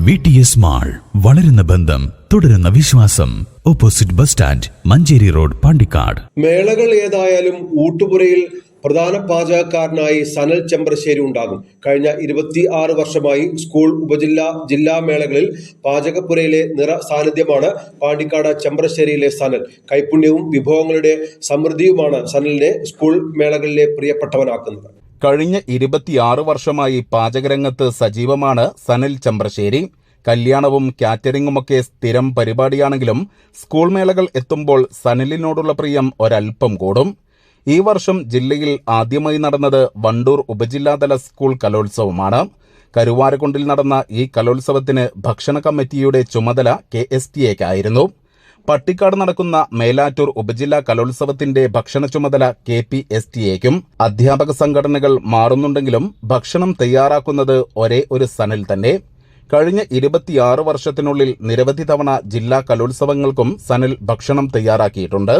V T S mall വളരുന്ന ബന്ധം തുടരുന്ന വിശ്വാസം. Opposite bus stand Manjeri road Pandikkad. മേളകൾ ഏതായാലും ഊട്ടുപുരയിൽ പ്രധാന പാചകക്കാരനായി സനൽ ചെമ്പ്രശ്ശേരി ഉണ്ടാകും. കഴിഞ്ഞ ഇരുപത്തി ആറ് വർഷമായി സ്കൂൾ ഉപജില്ലാ ജില്ലാ മേളകളിൽ പാചകപ്പുരയിലെ നിറ സാന്നിധ്യമാണ് പാണ്ടിക്കാട് ചെമ്പ്രശ്ശേരിയിലെ സനൽ. കൈപുണ്യവും വിഭവങ്ങളുടെ സമൃദ്ധിയുമാണ് സനലിനെ സ്കൂൾ മേളകളിലെ പ്രിയപ്പെട്ടവനാക്കുന്നത്. കഴിഞ്ഞ ഇരുപത്തിയാറ് വർഷമായി പാചകരംഗത്ത് സജീവമാണ് സനൽ ചമ്പ്രശ്ശേരി. കല്യാണവും കാറ്ററിംഗുമൊക്കെ സ്ഥിരം പരിപാടിയാണെങ്കിലും സ്കൂൾ മേളകൾ എത്തുമ്പോൾ സനലിനോടുള്ള പ്രിയം ഒരൽപ്പം കൂടും. ഈ വർഷം ജില്ലയിൽ ആദ്യമായി നടന്നത് വണ്ടൂർ ഉപജില്ലാതല സ്കൂൾ കലോത്സവമാണ്. കരുവാരക്കുണ്ടിൽ നടന്ന ഈ കലോത്സവത്തിന് ഭക്ഷണ കമ്മിറ്റിയുടെ ചുമതല കെ എസ് ടി എക്കായിരുന്നു. പട്ടിക്കാട് നടക്കുന്ന മേലാറ്റൂർ ഉപജില്ലാ കലോത്സവത്തിന്റെ ഭക്ഷണ ചുമതല കെ പി എസ് ടി എക്കും അധ്യാപക സംഘടനകൾ മാറുന്നുണ്ടെങ്കിലും ഭക്ഷണം തയ്യാറാക്കുന്നത് ഒരേ ഒരു സനൽ തന്നെ. കഴിഞ്ഞ ഇരുപത്തിയാറ് വർഷത്തിനുള്ളിൽ നിരവധി തവണ ജില്ലാ കലോത്സവങ്ങൾക്കും സനൽ ഭക്ഷണം തയ്യാറാക്കിയിട്ടുണ്ട്.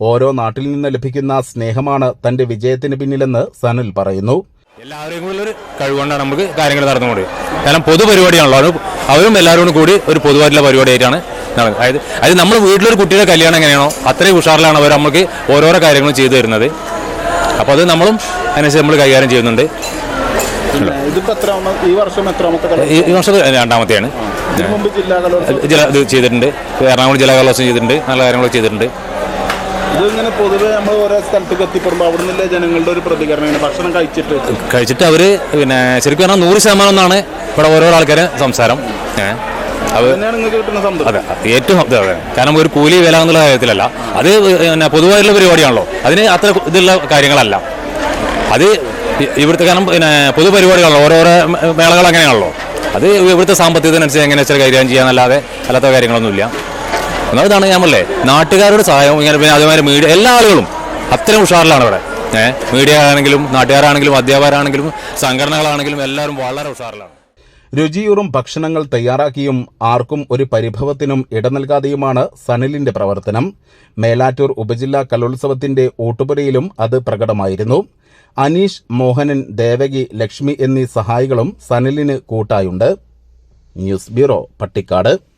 ഓരോ നാട്ടിൽ നിന്ന് ലഭിക്കുന്ന സ്നേഹമാണ് തന്റെ വിജയത്തിന് പിന്നിലെന്ന് സനൽ പറയുന്നു. എല്ലാവരെയും കൂടി ഒരു കഴിവുകൊണ്ടാണ് നമുക്ക് കാര്യങ്ങൾ നടന്നുകൊണ്ട്. കാരണം പൊതുപരിപാടിയാണല്ലോ. അവരും എല്ലാവരും കൂടി ഒരു പൊതുവായിട്ടുള്ള പരിപാടിയായിട്ടാണ് നടക്കുന്നത് അതായത് അതായത് നമ്മൾ വീട്ടിലൊരു കുട്ടിയുടെ കല്യാണം എങ്ങനെയാണോ അത്രയും ഉഷാറിലാണ് അവർ നമുക്ക് ഓരോരോ കാര്യങ്ങളും ചെയ്തു തരുന്നത്. അപ്പോൾ അത് നമ്മളും അതിനനുസരിച്ച് നമ്മൾ കൈകാര്യം ചെയ്യുന്നുണ്ട്. ഈ വർഷം രണ്ടാമത്തെയാണ്. ചെയ്തിട്ടുണ്ട്. എറണാകുളം ജില്ലാ കലോത്സവം ചെയ്തിട്ടുണ്ട്. നല്ല കാര്യങ്ങളൊക്കെ ചെയ്തിട്ടുണ്ട്. ഇതിങ്ങനെ പൊതുവെ നമ്മൾ ഓരോ സ്ഥലത്തേക്ക് എത്തിപ്പെടുമ്പോൾ അവിടെ നിന്നുള്ള ജനങ്ങളുടെ ഒരു പ്രതികരണം ഇങ്ങനെ ഭക്ഷണം കഴിച്ചിട്ട്. കഴിച്ചിട്ട് അവർ പിന്നെ ശരിക്കും പറഞ്ഞാൽ നൂറ് ശതമാനം എന്നാണ് ഇവിടെ ഓരോ ആൾക്കാരെ സംസാരം. ഏഹ് അതെ അത് ഏറ്റവും അതെ കാരണം ഒരു കൂലി വില എന്നുള്ള കാര്യത്തിലല്ല. അത് പിന്നെ പൊതുവായിട്ടുള്ള പരിപാടിയാണല്ലോ. അതിന് അത്ര ഇതുള്ള കാര്യങ്ങളല്ല. അത് ഇവിടുത്തെ കാരണം പിന്നെ പൊതുപരിപാടികളാണല്ലോ. ഓരോരോ മേളകൾ അങ്ങനെയാണല്ലോ. അത് ഇവിടുത്തെ സാമ്പത്തികത്തിനനുസരിച്ച് എങ്ങനെ വെച്ചാൽ കൈകാര്യം ചെയ്യാന്നല്ലാതെ അല്ലാത്ത കാര്യങ്ങളൊന്നുമില്ല. ഒന്നാമതാണ് ഞാൻ പറഞ്ഞേ നാട്ടുകാരുടെ സഹായം ഇങ്ങനെ പിന്നെ അതുമാതിരി മീഡിയ എല്ലാ ആളുകളും അത്രയും ഉഷാറിലാണ് ഇവിടെ. ഏഹ് മീഡിയ ആണെങ്കിലും നാട്ടുകാരാണെങ്കിലും അധ്യാപകരാണെങ്കിലും സംഘടനകളാണെങ്കിലും എല്ലാവരും വളരെ ഉഷാറിലാണ്. രുചിയൂറും ഭക്ഷണങ്ങൾ തയ്യാറാക്കിയും ആർക്കും ഒരു പരിഭവത്തിനും ഇടം നൽകാതെയുമാണ് സനലിന്റെ പ്രവർത്തനം. മേലാറ്റൂർ ഉപജില്ലാ കലോത്സവത്തിന്റെ ഓട്ടുപുരയിലും അത് പ്രകടമായിരുന്നു. അനീഷ് മോഹനൻ ദേവകി ലക്ഷ്മി എന്നീ സഹായികളും സനലിന് കൂട്ടായുണ്ട്. News bureau Pattikkad.